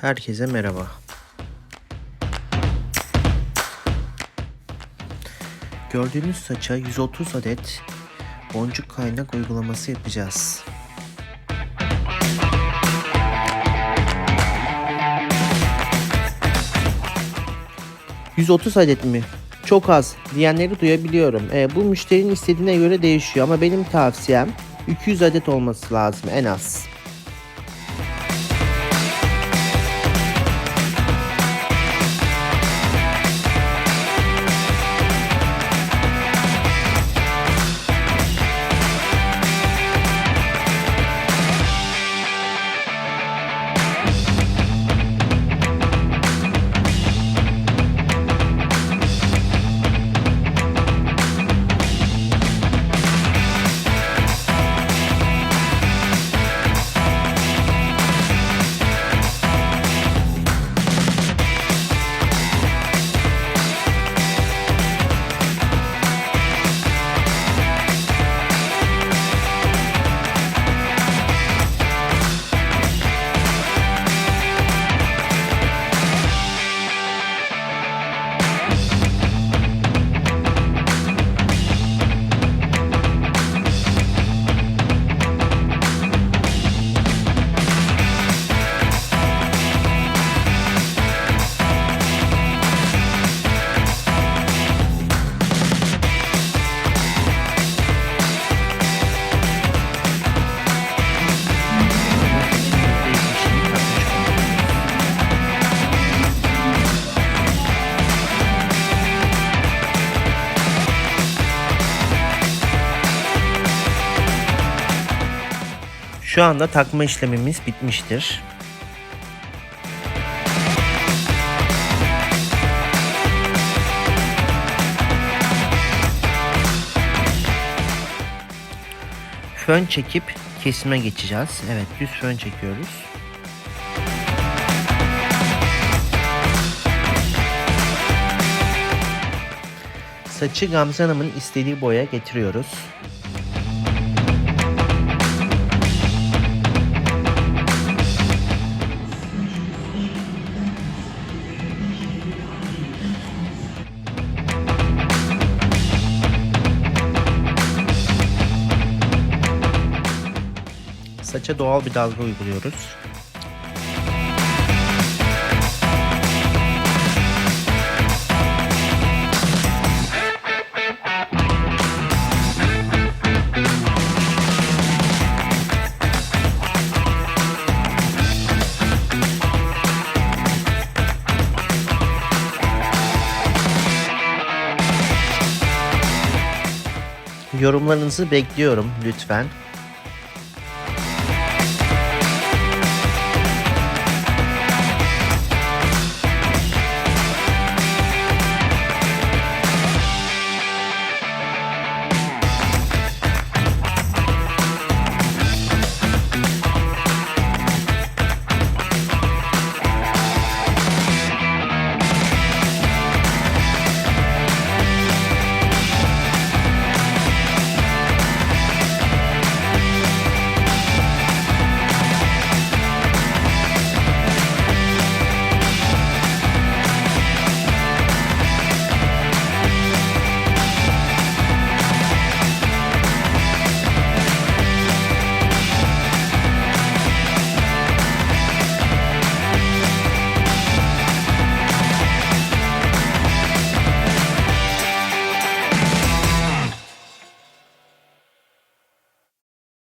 Herkese merhaba. Gördüğünüz saça 130 adet boncuk kaynak uygulaması yapacağız. ...130 adet mi? Çok az diyenleri duyabiliyorum. E, bu müşterinin istediğine göre değişiyor ama benim tavsiyem 200 adet olması lazım en az. Şu anda takma işlemimiz bitmiştir. Fön çekip kesime geçeceğiz. Evet düz fön çekiyoruz. Saçı Gamze Hanım'ın istediği boya getiriyoruz. Saça doğal bir dalga uyguluyoruz. Yorumlarınızı bekliyorum lütfen.